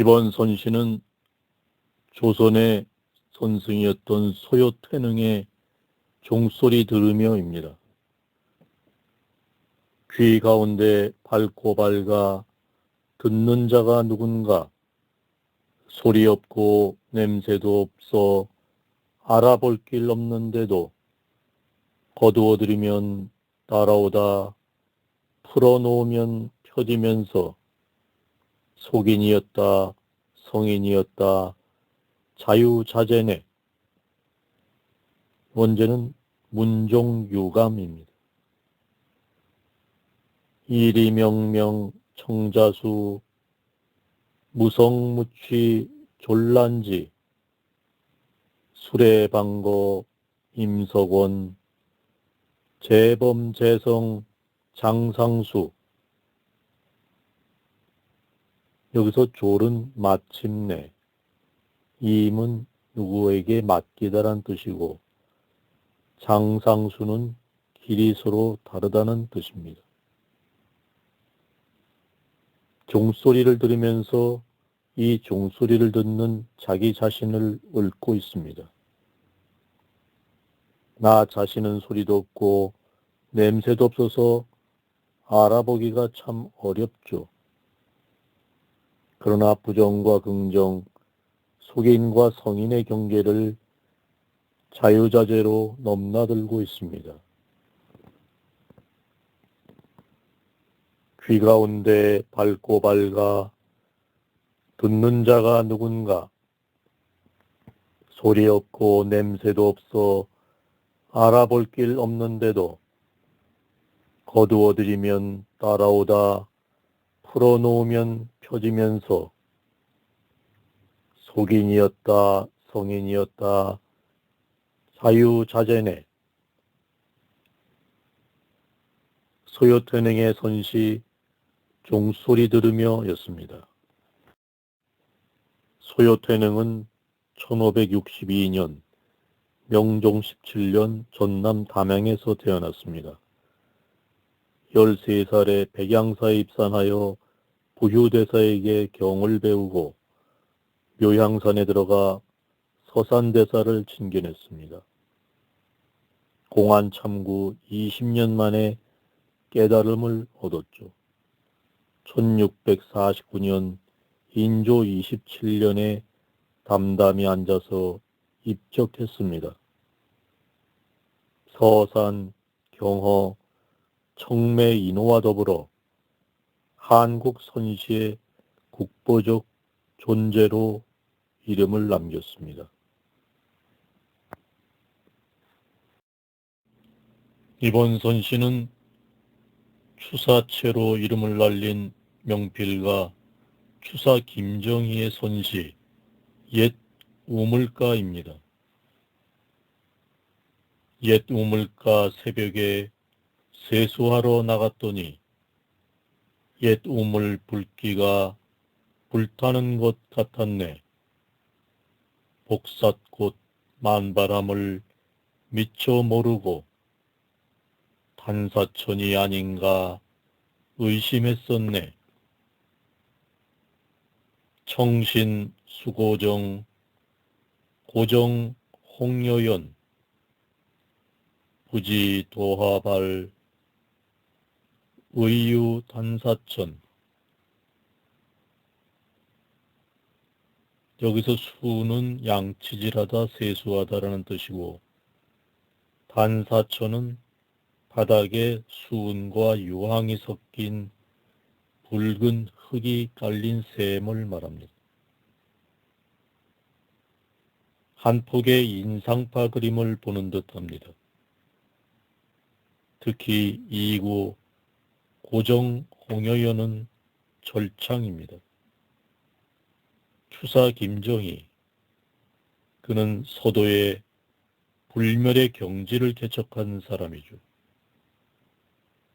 이번 선시는 조선의 선승이었던 소요퇴능의 종소리 들으며입니다. 귀 가운데 밝고 밝아 듣는 자가 누군가 소리 없고 냄새도 없어 알아볼 길 없는데도 거두어들이면 따라오다 풀어놓으면 펴지면서 속인이었다 성인이었다 자유자재네 원제는 문종유감입니다. 이리명명 청자수 무성무취 졸란지 수레방거 임석원 재범재성 장상수 여기서 졸은 마침내 임은 누구에게 맡기다란 뜻이고 장상수는 길이 서로 다르다는 뜻입니다. 종소리를 들으면서 이 종소리를 듣는 자기 자신을 읊고 있습니다. 나 자신은 소리도 없고 냄새도 없어서 알아보기가 참 어렵죠. 그러나 부정과 긍정, 속인과 성인의 경계를 자유자재로 넘나들고 있습니다. 귀 가운데 밝고 밝아 듣는 자가 누군가 소리 없고 냄새도 없어 알아볼 길 없는데도 거두어들이면 따라오다 풀어놓으면 펴지면서 속인이었다 성인이었다 자유자재네 소요태능의 선시 종소리 들으며 였습니다. 소요태능은 1562년 명종 17년 전남 담양에서 태어났습니다. 13살에 백양사에 입산하여 부휴대사에게 경을 배우고 묘향산에 들어가 서산대사를 친견했습니다. 공안 참구 20년 만에 깨달음을 얻었죠. 1649년 인조 27년에 담담히 앉아서 입적했습니다. 서산, 경허, 청매 인호와 더불어 한국 선시의 국보적 존재로 이름을 남겼습니다. 이번 선시는 추사체로 이름을 날린 명필가 추사 김정희의 선시 옛 우물가입니다. 옛 우물가 새벽에 세수하러 나갔더니 옛 우물 불기가 불타는 것 같았네. 복삿꽃 만바람을 미처 모르고 탄사천이 아닌가 의심했었네. 청신 수고정 고정 홍여연 부지 도화발 의유 단사천 여기서 수는 양치질하다 세수하다라는 뜻이고 단사천은 바닥에 수은과 유황이 섞인 붉은 흙이 깔린 샘을 말합니다. 한 폭의 인상파 그림을 보는 듯합니다. 특히 이구 고정 홍여연은 절창입니다. 추사 김정희 그는 서도의 불멸의 경지를 개척한 사람이죠.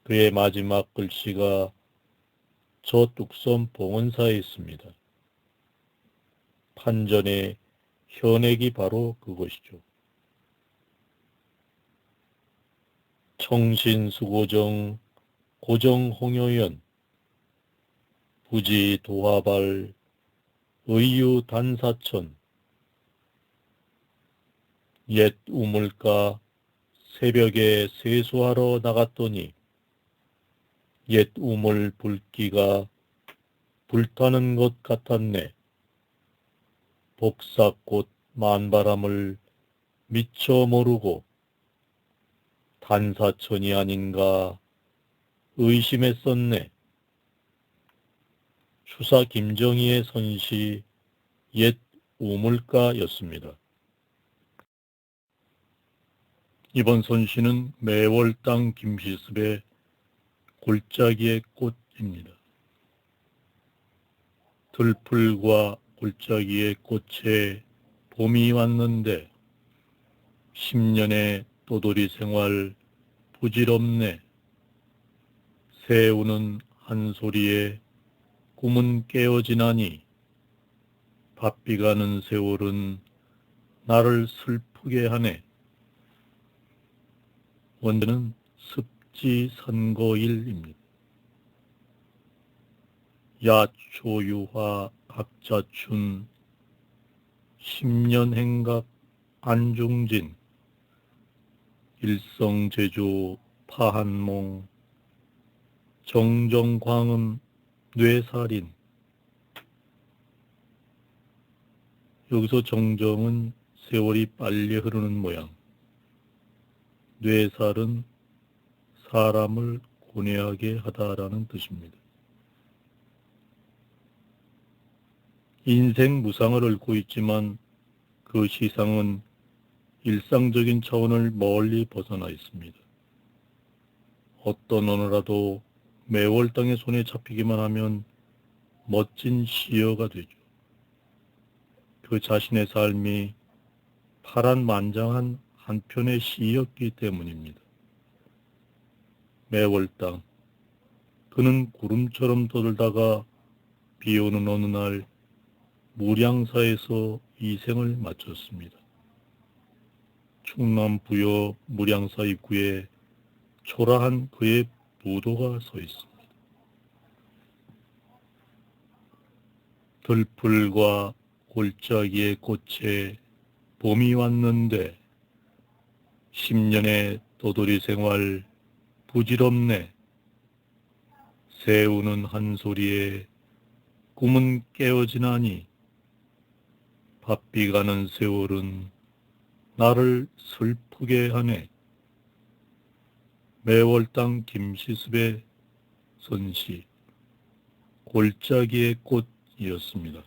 그의 마지막 글씨가 저 뚝섬 봉원사에 있습니다. 판전의 현액이 바로 그것이죠. 청신수고정 고정홍여연 부지 도화발 의유 단사촌 옛 우물가 새벽에 세수하러 나갔더니 옛 우물 불기가 불타는 것 같았네. 복사꽃 만바람을 미처 모르고 단사천이 아닌가 의심했었네. 추사 김정희의 선시 옛 우물가였습니다. 이번 선시는 매월당 김시습의 골짜기의 꽃입니다. 들풀과 골짜기의 꽃에 봄이 왔는데 10년의 도돌이 생활 부질없네. 새우는 한 소리에 꿈은 깨어지나니 바삐 가는 세월은 나를 슬프게 하네. 원제는 습지 선거일입니다. 야초유화 각자춘 십년 행각 안중진 일성제조 파한몽 정정광음 뇌살인 여기서 정정은 세월이 빨리 흐르는 모양 뇌살은 사람을 고뇌하게 하다라는 뜻입니다. 인생 무상을 앓고 있지만 그 시상은 일상적인 차원을 멀리 벗어나 있습니다. 어떤 언어라도 매월 땅의 손에 잡히기만 하면 멋진 시어가 되죠. 그 자신의 삶이 파란만장한 한 편의 시였기 때문입니다. 매월 땅. 그는 구름처럼 떠들다가 비 오는 어느 날 무량사에서 이생을 마쳤습니다. 충남 부여 무량사 입구에 초라한 그의 무도가 서 있습니다. 들풀과 골짜기의 꽃에 봄이 왔는데 10년의 도돌이 생활 부질없네. 새우는 한 소리에 꿈은 깨어지나니 바삐 가는 세월은 나를 슬프게 하네. 매월당 김시습의 선시 골짜기의 꽃이었습니다.